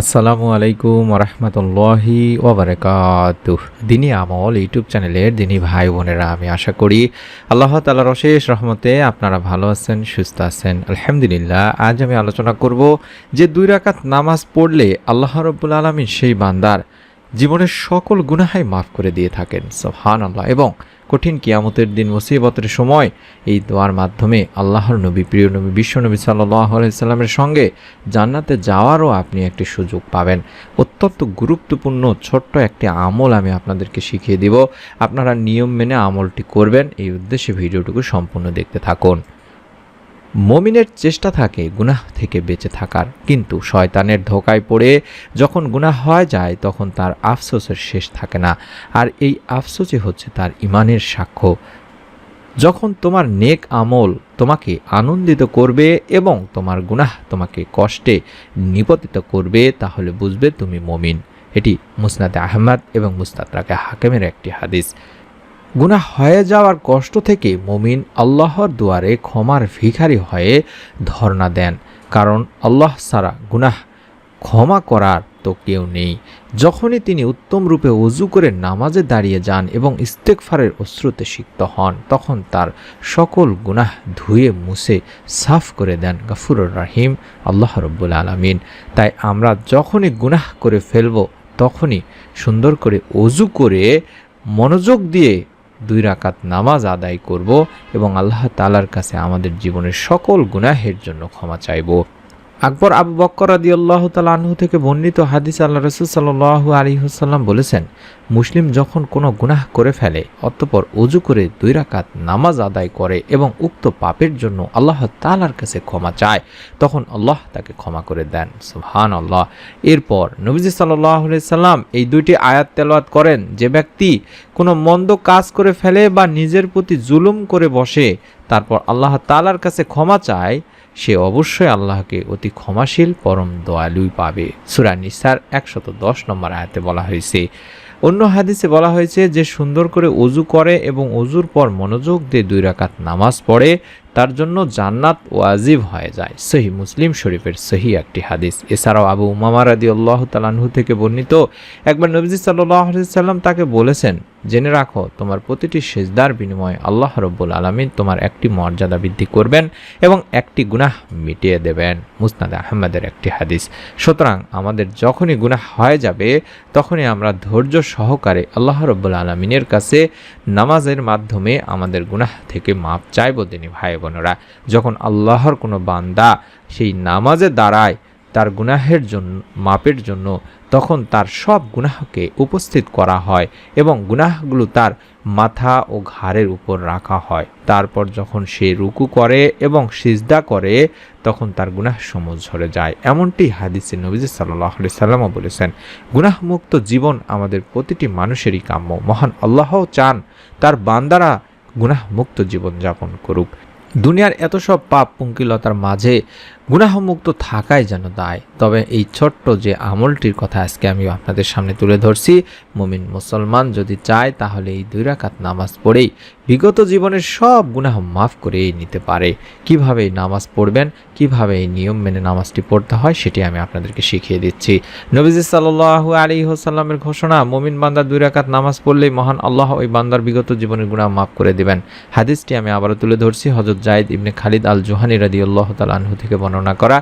আসসালামু আলাইকুম রহমতুল্লাহি ওবরাকাত দিনী আমল ইউটিউব চ্যানেলের দিনী ভাই বোনেরা, আমি আশা করি আল্লাহ তালার অশেষ রহমতে আপনারা ভালো আছেন, সুস্থ আছেন। আলহামদুলিল্লাহ, আজ আমি আলোচনা করব যে দুই রাকাত নামাজ পড়লে আল্লাহ রব্বুল আলমী সেই বান্দার জীবনের সকল গুনাহাই মাফ করে দিয়ে থাকেন সোহান আল্লাহ এবং কঠিন কিয়ামতের দিন, মুসিবতের সময় এই দোয়ার মাধ্যমে আল্লাহর নবী, প্রিয় নবী বিশ্বনবী সাল্লাহ আলাইসাল্লামের সঙ্গে জান্নাতে যাওয়ারও আপনি একটি সুযোগ পাবেন। অত্যন্ত গুরুত্বপূর্ণ, ছোট্ট একটি আমল আমি আপনাদেরকে শিখিয়ে দিব। আপনারা নিয়ম মেনে আমলটি করবেন। এই উদ্দেশ্যে ভিডিওটুকু সম্পূর্ণ দেখতে থাকুন। মমিনের চেষ্টা থাকে গুনাহ থেকে বেঁচে থাকার। কিন্তু শয়তানের ধোকায় পড়ে যখন গুনাহ হয়ে যায়, তখন তার আফসোসের শেষ থাকে না। আর এই আফসোসই হচ্ছে তার ইমানের সাক্ষ্য। যখন তোমার নেক আমল তোমাকে আনন্দিত করবে এবং তোমার গুনাহ তোমাকে কষ্টে নিপতিত করবে, তাহলে বুঝবে তুমি মমিন। এটি মুসনাদে আহমদ এবং মুস্তাদরাকে হাকেমের একটি হাদিস। গুনাহ হয়ে যাওয়ার কষ্ট থেকে মমিন আল্লাহর দুয়ারে ক্ষমার ভিখারি হয়ে ধর্ণা দেন। কারণ আল্লাহ সারা গুনাহ ক্ষমা করার তো কেউ নেই। যখনই তিনি উত্তম রূপে অজু করে নামাজে দাঁড়িয়ে যান এবং ইস্তেকফারের অশ্রুতে সিক্ত হন, তখন তার সকল গুনাহ ধুয়ে মুছে সাফ করে দেন গাফুরুর রাহিম, আল্লাহ রব্বুল আলমিন। তাই আমরা যখনই গুনাহ করে ফেলব, তখনই সুন্দর করে অজু করে মনোযোগ দিয়ে দুই রাকাত নামাজ আদায় করব এবং আল্লাহ তালার কাছে আমাদের জীবনের সকল গুনাহের জন্য ক্ষমা চাইব। আকবর আবু বক্কর আদি আল্লাহ আনহু থেকে বর্ণিত হাদিস আল্লাহ রসুল সাল্লু আলী হুসাল্লাম বলেছেন মুসলিম যখন কোনো গুনাহ করে ফেলে, অতপর অজু করে দুই রাকাত নামাজ আদায় করে এবং উক্ত পাপের জন্য আল্লাহ তালার কাছে ক্ষমা চায়, তখন আল্লাহ তাকে ক্ষমা করে দেন। সুহান আল্লাহ এরপর নবীজি সাল্লাহ সাল্লাম এই দুইটি আয়াত তেলাওয়াত করেন, যে ব্যক্তি কোনো মন্দ কাজ করে ফেলে বা নিজের প্রতি জুলুম করে বসে, তারপর আল্লাহ তালার কাছে ক্ষমা চায়, সে অবশ্যই আল্লাহকে অতি ক্ষমাশীল, পরম দয়ালুই পাবে। সুরা নিসার একশত দশ নম্বর আয়াতে বলা হয়েছে অন্য হাদিসে বলা হয়েছে যে সুন্দর করে অজু করে এবং অজুর পর মনোযোগ দিয়ে দুই রাকাত নামাজ পড়ে তার জন্য জান্নাত ওয়াজিব হয়ে যায়। সহি মুসলিম শরীফের সহি একটি হাদিস। এছাড়াও আবু উমামা রাদি আল্লাহ তালাহু থেকে বর্ণিত একবার নবীজি সাল্লাম তাকে বলেছেন, জেনে রাখো, তোমার প্রতিটি সেজদার বিনিময়ে আল্লাহ রব্বুল আলমিন তোমার একটি মর্যাদা বৃদ্ধি করবেন এবং একটি গুনাহ মিটিয়ে দেবেন। মুসনাদ আহমেদের একটি হাদিস। সুতরাং আমাদের যখনই গুনাহ হয়ে যাবে, তখনই আমরা ধৈর্য সহকারে আল্লাহ রব্বুল আলমিনের কাছে নামাজের মাধ্যমে আমাদের গুনাহ থেকে মাপ চাইব তিনি ভাই বোনেরা, যখন আল্লাহর কোনো বান্দা সেই নামাজে দাঁড়ায় তার গুনাহের জন্য, মাপের জন্য, তখন তার সব গুনাহকে উপস্থিত করা হয় এবং গুনাহগুলো তার মাথা ও ঘাড়ের উপর রাখা হয়। তারপর যখন সে রুকু করে এবং সিজদা করে, তখন তার গুনাহ সমজ ঝরে যায়। এমনটি হাদিসে নবীজ সাল্লাহ সাল্লামও বলেছেন, গুনাহমুক্ত জীবন আমাদের প্রতিটি মানুষেরই কাম্য। মহান আল্লাহও চান তার বান্দারা গুনাহমুক্ত জীবন যাপন করুক। দুনিয়ার এত সব পাপ পুঙ্কিলতার মাঝে গুনাহমুক্ত থাকাই যেন দায়। তবে এই ছোট্ট যে আমলটির কথা আজকে আমি আপনাদের সামনে তুলে ধরছি, মুমিন মুসলমান যদি চায় তাহলে এই দুই রাকাত নামাজ পড়েই বিগত জীবনের সব গুনাহ মাফ করে নিতে পারে। কীভাবে এই নামাজ পড়বেন, কীভাবে এই নিয়ম মেনে নামাজটি পড়তে হয় সেটি আমি আপনাদেরকে শিখিয়ে দিচ্ছি। নবীজ সাল্লু আলী হোসাল্লামের ঘোষণা, মুমিন বান্দার দুই রাকাত নামাজ পড়লেই মহান আল্লাহ ওই বান্দার বিগত জীবনের গুনাহ মাফ করে দেবেন। হাদিসটি আমি আবারও তুলে ধরছি হজরত Zayd ibn Khalid al Juhani রাদি আল্লাহ তাল আনহু থেকে বর্ণনা করা।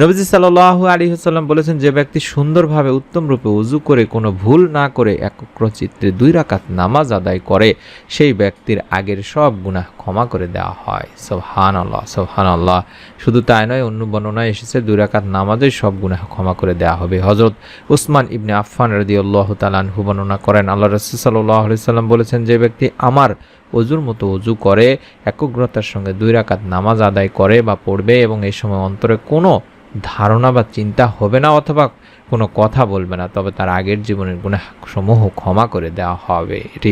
নবীজি সাল্লাহু আলী হাসাল্লাম বলেছেন, যে ব্যক্তি সুন্দরভাবে উত্তম রূপে উজু করে কোনো ভুল না করে একক্র চিত্রে দুই রাকাত নামাজ আদায় করে, সেই ব্যক্তির আগের সব গুনাহ ক্ষমা করে দেওয়া হয়। সোহান আল্লাহ সোহান আল্লাহ শুধু তাই নয়, অন্য বর্ণনায় এসেছে, দুই রাকাত নামাজের সব গুনাহ ক্ষমা করে দেওয়া হবে। হজরত উসমান ইবনে আফফান রদি আল্লাহ তালানহু বর্ণনা করেন আল্লাহ রসুল সাল্লাহ সাল্লাম বলেছেন, যে ব্যক্তি আমার অজুর মতো অজু করে, একগ্রতার সঙ্গে দুই রাকাত নামাজ আদায় করে বা পড়বে এবং এই সময় অন্তরে কোনো ধারণা বা চিন্তা হবে না অথবা কোনো কথা বলবে না, তবে তার আগের জীবনের গুণাহ সমূহ ক্ষমা করে দেওয়া হবে। এটি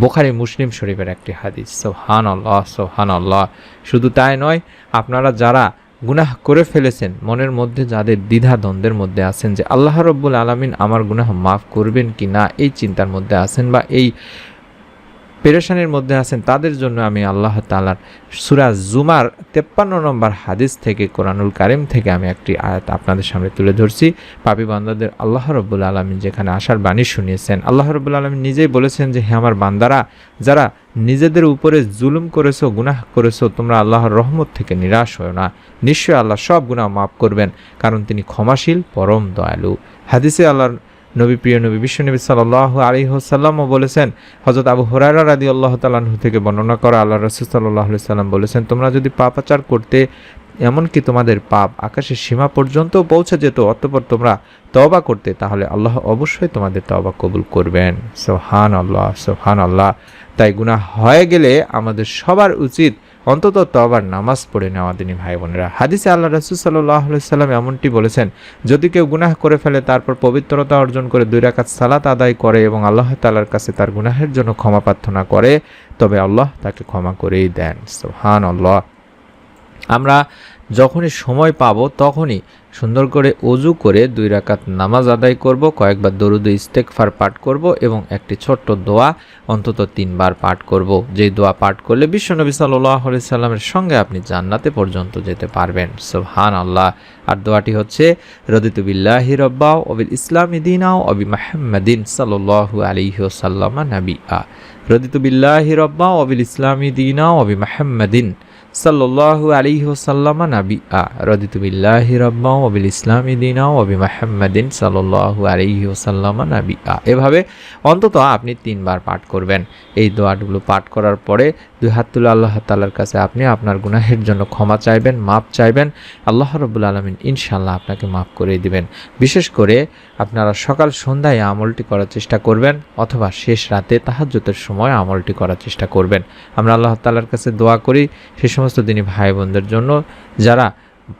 বোখারি মুসলিম শরীফের একটি হাদিস। সোহান আল্লাহ সোহান আল্লাহ শুধু তাই নয়, আপনারা যারা গুনাহ করে ফেলেছেন, মনের মধ্যে যাদের দ্বিধা দ্বন্দ্বের মধ্যে আছেন যে আল্লাহ রব্বুল আলমিন আমার গুনাহ মাফ করবেন কি না এই চিন্তার মধ্যে আছেন বা এই পেরেশানির মধ্যে আছেন, তাদের জন্য আমি আল্লাহ তালার সুরা জুমার তেপ্পান্ন নম্বর হাদিস থেকে কোরআনুল কারিম থেকে আমি একটি আয়াত আপনাদের সামনে তুলে ধরছি। পাপি বান্দাদের আল্লাহ রব্বুল আলমিন যেখানে আসার বাণী শুনিয়েছেন, আল্লাহ রব্বুল আলমিন নিজেই বলেছেন যে হ্যাঁ আমার বান্দারা, যারা নিজেদের উপরে জুলুম করেছ, গুনাহ করেছ, তোমরা আল্লাহর রহমত থেকে নিরাশ হয় না। নিশ্চয়ই আল্লাহ সব গুনাহ মাফ করবেন, কারণ তিনি ক্ষমাশীল, পরম দয়ালু। হাদিসে আল্লাহর নবী, প্রিয় নবী, বিশ্বনবী সাল্লাহ আলী হোসাল্লামও বলেছেন হজরত আবু হরারা রাদি আল্লাহ তালাহু থেকে বর্ণনা করা আল্লাহ রসুল সাল্লাহ সাল্লাম বলেছেন, তোমরা যদি পাপাচার করতে, এমনকি তোমাদের পাপ আকাশের সীমা পর্যন্ত পৌঁছে যেত, অতপর তোমরা তবা করতে, তাহলে আল্লাহ অবশ্যই তোমাদের তবা কবুল করবেন। সোহান আল্লাহ সোহান আল্লাহ তাই গুনাহ হয়ে গেলে আমাদের সবার উচিত অন্তত তবার নামাজ পড়ে নেওয়া দিনী ভাই বোনেরা। হাদিসে আল্লাহ রসুল সাল্লাহ সাল্লাম এমনটি বলেছেন, যদি কেউ গুনাহ করে ফেলে, তারপর পবিত্রতা অর্জন করে দুই রাকাত সালাত আদায় করে এবং আল্লাহ তালার কাছে তার গুনাহের জন্য ক্ষমা প্রার্থনা করে, তবে আল্লাহ তাকে ক্ষমা করেই দেন। সোহান আল্লাহ আমরা যখনই সময় পাব, তখনই সুন্দর করে অজু করে দুই রাকাত নামাজ আদায় করব, কয়েকবার দরুদ ইস্তেকফার পাঠ করব এবং একটি ছোট্ট দোয়া অন্তত তিনবার পাঠ করব। যেই দোয়া পাঠ করলে বিশ্বনবী সাল্লাহ সাল্লামের সঙ্গে আপনি জান্নাতে পর্যন্ত যেতে পারবেন। সোহান আল্লাহ আর দোয়াটি হচ্ছে রদিতুবিল্লাহি রব্বাও অবিল ইসলামী দিনাও অবি মাহমদিন সাল্লু আলিহসাল্লামা নাবি আ রদিতুবিল্লাহি রব্বাও অবিল ইসলামী দিনাও অবি মাহমদিন সাল্লাল্লাহু আলী ওসাল্লামা নাবি আ রদিতুবিল্লাহ রব্বা ওবিল ওয়া বিল ওবি মাহমদিন সাল্লু আলী ওসাল্লামা নাবি আ এভাবে অন্তত আপনি তিনবার পাঠ করবেন। এই দোয়াগুলো পাঠ করার পরে দুই হাত তুলে আল্লাহ তাল্লার কাছে আপনি আপনার গুনাহের জন্য ক্ষমা চাইবেন মাপ চাইবেন। আল্লাহ রবুল আলমিন ইনশাল্লাহ আপনাকে মাফ করে দিবেন। বিশেষ করে আপনারা সকাল সন্ধ্যায় আমলটি করার চেষ্টা করবেন অথবা শেষ রাতে তাহাজ্যতের সময় আমলটি করার চেষ্টা করবেন। আমরা আল্লাহ তাল্লার কাছে দোয়া করি। সে সমস্ত দিনই ভাই বোনদের জন্য যারা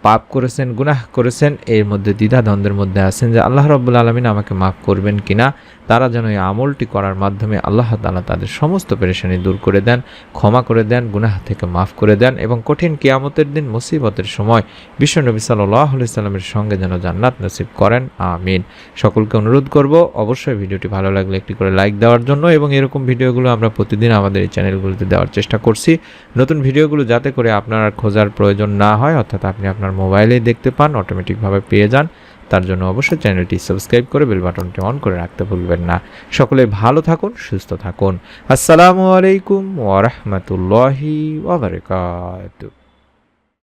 পাপ করেছেন, গুনাহ করেছেন, এর মধ্যে দ্বিধাদ্বন্দ্বের মধ্যে আছেন যে আল্লাহ রব্বুল আলমিন আমাকে মাফ করবেন কিনা? তারা যেন এই আমলটি করার মাধ্যমে আল্লাহ তালা তাদের সমস্ত পেরেশানি দূর করে দেন, ক্ষমা করে দেন, গুনাহ থেকে মাফ করে দেন এবং কঠিন কিয়ামতের দিন মুসিবতের সময় বিশ্বনবী সাল্লাহ সাল্লামের সঙ্গে যেন জান্নাত নসিব করেন। আমিন। সকলকে অনুরোধ করব, অবশ্যই ভিডিওটি ভালো লাগলে একটি করে লাইক দেওয়ার জন্য এবং এরকম ভিডিওগুলো আমরা প্রতিদিন আমাদের এই চ্যানেলগুলোতে দেওয়ার চেষ্টা করছি। নতুন ভিডিওগুলো যাতে করে আপনার খোঁজার প্রয়োজন না হয়, অর্থাৎ আপনি আপনার মোবাইলেই দেখতে পান অটোমেটিকভাবে পেয়ে যান। তার জন্য অবশ্যই চ্যানেলটি সাবস্ক্রাইব করে বেল বাটনটি অন করে রাখতে ভুলবেন না। সকলে ভালো থাকুন, সুস্থ থাকুন। আসসালামু আলাইকুম ওয়া ওবরাকাতুহু